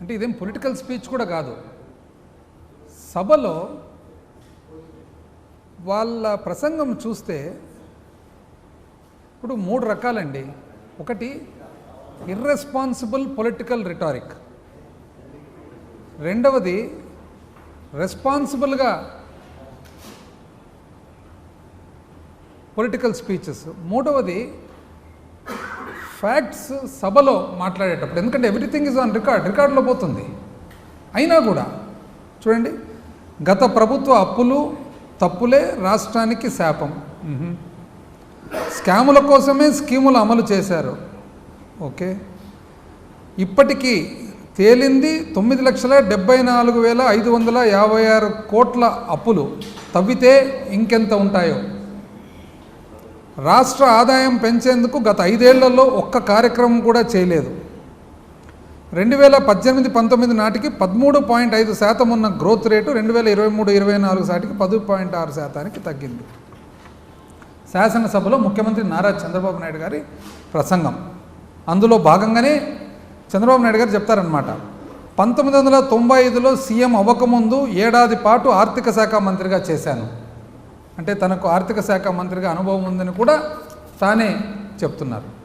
అంటే ఇదేం political speech కూడా కాదు. సభలో వాళ్ళ ప్రసంగం చూస్తే ఇప్పుడు మూడు రకాలండి. ఒకటి ఇర్రెస్పాన్సిబుల్ పొలిటికల్ రిటారిక్ రెండవది రెస్పాన్సిబుల్గా పొలిటికల్ స్పీచెస్ మూడవది ఫ్యాక్ట్స్ సభలో మాట్లాడేటప్పుడు ఎందుకంటే ఎవ్రీథింగ్ ఇస్ ఆన్ రికార్డ్ రికార్డులో పోతుంది. అయినా కూడా చూడండి గత ప్రభుత్వ అప్పులు తప్పులే రాష్ట్రానికి శాపం. స్కాముల కోసమే స్కీములు అమలు చేశారు. ఓకే? ఇప్పటికీ తేలింది తొమ్మిది లక్షల డెబ్బై నాలుగు వేల ఐదు వందల యాభై ఆరు కోట్ల అప్పులు. తవ్వితే ఇంకెంత ఉంటాయో? రాష్ట్ర ఆదాయం పెంచేందుకు గత ఐదేళ్ళలో ఒక్క కార్యక్రమం కూడా చేయలేదు. రెండు వేల పద్దెనిమిది పంతొమ్మిది నాటికి పదమూడు పాయింట్ ఐదు శాతం ఉన్న గ్రోత్ రేటు రెండు వేల ఇరవై మూడు ఇరవై నాలుగు సాటికి పది పాయింట్ ఆరు శాతానికి తగ్గింది. శాసనసభలో ముఖ్యమంత్రి నారా చంద్రబాబు నాయుడు గారి ప్రసంగం. అందులో భాగంగానే చంద్రబాబు నాయుడు గారు చెప్తారనమాట పంతొమ్మిది వందల తొంభై ఐదులో సీఎం అవ్వకముందు ఏడాది పాటు ఆర్థిక శాఖ మంత్రిగా చేశాను. అంటే తనకు ఆర్థిక శాఖ మంత్రిగా అనుభవం ఉందని కూడా తానే చెప్తున్నారు.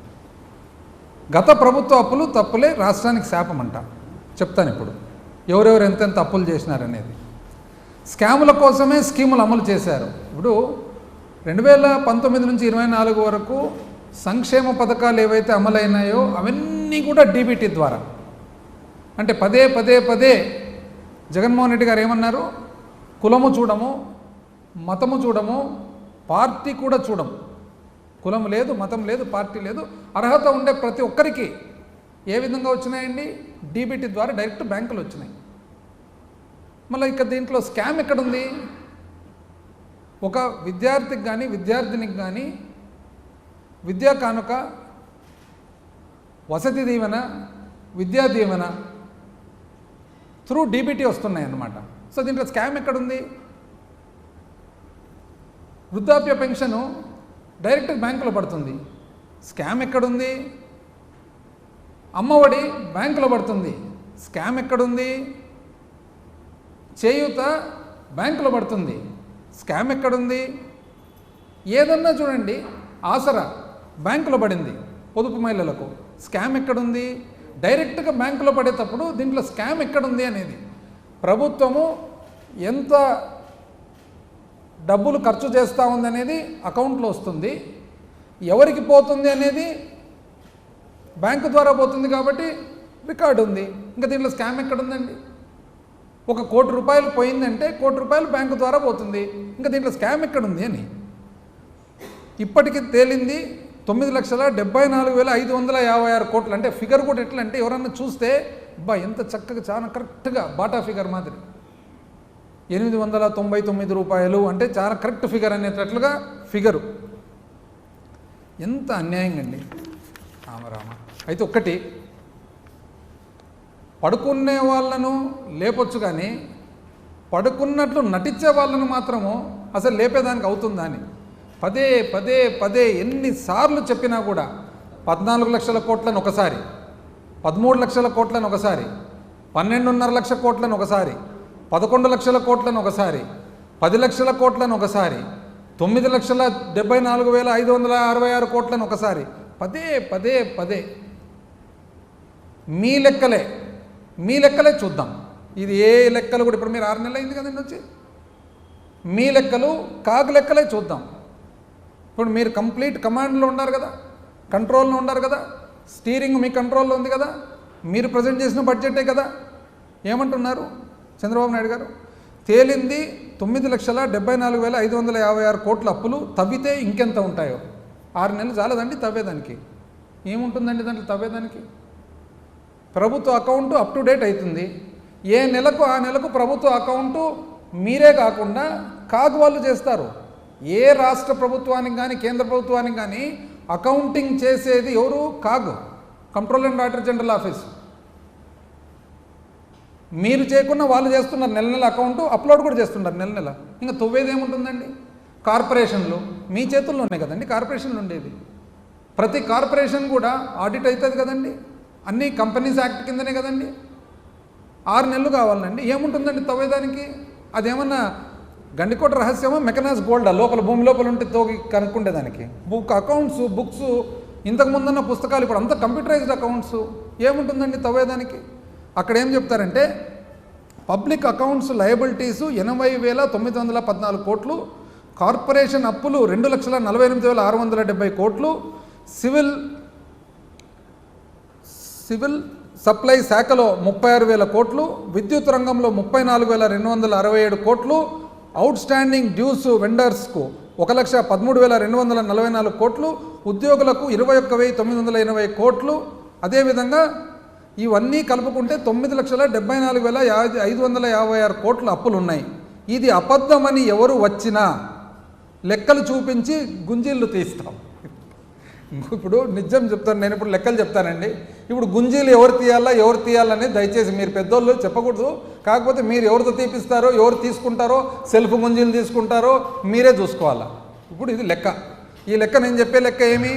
గత ప్రభుత్వ అప్పులు తప్పులే రాష్ట్రానికి శాపమంట. చెప్తాను ఇప్పుడు. ఎవరెవరు ఎంతెంత అప్పులు చేసినారనేది. స్కాముల కోసమే స్కీములు అమలు చేశారు. ఇప్పుడు రెండు వేల పంతొమ్మిది నుంచి ఇరవై నాలుగు వరకు సంక్షేమ పథకాలు ఏవైతే అమలైనాయో అవన్నీ కూడా డీబీటీ ద్వారా. అంటే పదే పదే పదే జగన్మోహన్ రెడ్డి గారు ఏమన్నారు? కులము చూడము మతము చూడము పార్టీ కూడా చూడము. కులం లేదు మతం లేదు పార్టీ లేదు. అర్హత ఉండే ప్రతి ఒక్కరికి ఏ విధంగా వచ్చినాయండి? డీబీటీ ద్వారా డైరెక్ట్ బ్యాంకులు వచ్చినాయి. మళ్ళీ ఇక దీంట్లో స్కామ్ ఎక్కడుంది? ఒక విద్యార్థికి కానీ విద్యార్థినికి కానీ విద్యా కానుక వసతి దీవెన విద్యా దీవెన త్రూ డీబీటీ వస్తున్నాయి అన్నమాట సో దీంట్లో స్కామ్ ఎక్కడుంది? వృద్ధాప్య పెన్షను డైరెక్ట్ బ్యాంకులో పడుతుంది. స్కామ్ ఎక్కడుంది? అమ్మఒడి బ్యాంకులో పడుతుంది. స్కామ్ ఎక్కడుంది? చేయూత బ్యాంకులో పడుతుంది. స్కామ్ ఎక్కడుంది? ఏదన్నా చూడండి ఆసరా బ్యాంకులో పడింది పొదుపు మహిళలకు. స్కామ్ ఎక్కడుంది? డైరెక్ట్గా బ్యాంకులో పడేటప్పుడు దీంట్లో స్కామ్ ఎక్కడుంది అనేది ప్రభుత్వము ఎంత డబ్బులు ఖర్చు చేస్తూ ఉందనేది అకౌంట్లో వస్తుంది. ఎవరికి పోతుంది అనేది బ్యాంకు ద్వారా పోతుంది కాబట్టి రికార్డు ఉంది. ఇంకా దీంట్లో స్కామ్ ఎక్కడుందండి ఒక కోటి రూపాయలు పోయిందంటే కోటి రూపాయలు బ్యాంకు ద్వారా పోతుంది. ఇంకా దీంట్లో స్కామ్ ఎక్కడుంది అని. ఇప్పటికి తేలింది తొమ్మిది లక్షల డెబ్బై నాలుగు వేల ఐదు వందల యాభై ఆరు కోట్లు. అంటే ఫిగర్ కూడా ఎట్లా అంటే ఎవరన్నా చూస్తే అబ్బా ఎంత చక్కగా చాలా కరెక్ట్గా బాటా ఫిగర్ మాదిరి. ఎనిమిది వందల తొంభై తొమ్మిది రూపాయలు అంటే చాలా కరెక్ట్ ఫిగర్ అనేటట్లుగా ఫిగరు. ఎంత అన్యాయంగా అండి. రామరామ అయితే ఒక్కటి పడుకునే వాళ్ళను లేపొచ్చు కానీ పడుకున్నట్లు నటించే వాళ్ళను మాత్రము అసలు లేపేదానికి అవుతుందా అని. పదే పదే పదే ఎన్నిసార్లు చెప్పినా కూడా పద్నాలుగు లక్షల కోట్లను ఒకసారి పదమూడు లక్షల కోట్లను ఒకసారి పన్నెండున్నర లక్ష కోట్లను ఒకసారి పదకొండు లక్షల కోట్లను ఒకసారి పది లక్షల కోట్లను ఒకసారి తొమ్మిది లక్షల డెబ్బై నాలుగు వేల ఐదు వందల అరవై ఆరు కోట్లను ఒకసారి. పదే పదే పదే. మీ లెక్కలే మీ లెక్కలే చూద్దాం. ఇది ఏ లెక్కలు కూడా ఇప్పుడు మీరు ఆరు నెలలు అయింది కదండి వచ్చి మీ లెక్కలు కాకు లెక్కలే చూద్దాం. ఇప్పుడు మీరు కంప్లీట్ కమాండ్లో ఉన్నారు కదా కంట్రోల్లో ఉన్నారు కదా స్టీరింగ్ మీ కంట్రోల్లో ఉంది కదా మీరు ప్రజెంట్ చేసిన బడ్జెటే కదా. ఏమంటున్నారు? చంద్రబాబు నాయుడు గారు. తేలింది తొమ్మిది లక్షల డెబ్బై నాలుగు వేల ఐదు వందల యాభై ఆరు కోట్ల అప్పులు తవ్వితే ఇంకెంత ఉంటాయో? ఆరు నెలలు చాలదండి తవ్వేదానికి. ఏముంటుందండి దాంట్లో తవ్వేదానికి? ప్రభుత్వ అకౌంటు అప్ టు డేట్ అవుతుంది ఏ నెలకు ఆ నెలకు ప్రభుత్వ అకౌంటు మీరే కాకుండా కాగ్ వాళ్ళు చేస్తారు. ఏ రాష్ట్ర ప్రభుత్వానికి కానీ కేంద్ర ప్రభుత్వానికి కానీ అకౌంటింగ్ చేసేది ఎవరు? CAG. Control and auditor general office. మీరు చేయకుండా వాళ్ళు చేస్తున్నారు నెల నెల అకౌంట్ అప్లోడ్ కూడా చేస్తున్నారు నెల నెల. ఇంకా తొవ్వేది ఏముంటుందండి? కార్పొరేషన్లు. మీ చేతుల్లోనే కదండి కార్పొరేషన్లు ఉండేది ప్రతి కార్పొరేషన్ కూడా ఆడిట్ అవుతుంది కదండి. అన్ని కంపెనీస్ యాక్ట్ కిందనే కదండి. ఆరు నెలలు కావాలండి. ఏముంటుందండి తవ్వేదానికి? అదేమన్నా గండికోట రహస్యమా? మెకనాస్ గోల్డా? లోపల భూమి లోపల ఉంటే తోగి కనుక్కుండేదానికి బుక్ అకౌంట్స్ బుక్స్ ఇంతకు ముందున్న పుస్తకాలు ఇప్పుడు అంత కంప్యూటరైజ్డ్ అకౌంట్స్. ఏముంటుందండి తవ్వేదానికి? అక్కడ ఏం చెప్తారంటే పబ్లిక్ అకౌంట్స్ లయబిలిటీస్ ఎనభై వేల తొమ్మిది వందల పద్నాలుగు కోట్లు కార్పొరేషన్ అప్పులు రెండు లక్షల నలభై ఎనిమిది వేల ఆరు వందల డెబ్బై కోట్లు సివిల్ సివిల్ సప్లై శాఖలో ముప్పై ఆరు వేల కోట్లు విద్యుత్ రంగంలో ముప్పై నాలుగు వేల రెండు వందల అరవై ఏడు కోట్లు అవుట్ స్టాండింగ్ డ్యూస్ వెండర్స్కు ఒక లక్ష పదమూడు వేల రెండు వందల నలభై నాలుగు కోట్లు ఉద్యోగులకు ఇరవై ఒక్క వెయ్యి తొమ్మిది వందల ఎనభై కోట్లు. అదేవిధంగా ఇవన్నీ కలుపుకుంటే తొమ్మిది లక్షల డెబ్బై నాలుగు వేల ఐదు వందల యాభై ఆరు కోట్ల అప్పులు ఉన్నాయి ఇది అబద్ధమని ఎవరు వచ్చినా లెక్కలు చూపించి గుంజీళ్ళు తీస్తాం. ఇప్పుడు నిజం చెప్తాను నేను ఇప్పుడు లెక్కలు చెప్తానండి. ఇప్పుడు గుంజీలు ఎవరు తీయాలా ఎవరు తీయాలని దయచేసి మీరు పెద్దోళ్ళు చెప్పకూడదు. కాకపోతే మీరు ఎవరితో తీపిస్తారో ఎవరు తీసుకుంటారో సెల్ఫ్ గుంజీలు తీసుకుంటారో మీరే చూసుకోవాలా. ఇప్పుడు ఇది లెక్క. ఈ లెక్క నేను చెప్పే లెక్క ఏమి?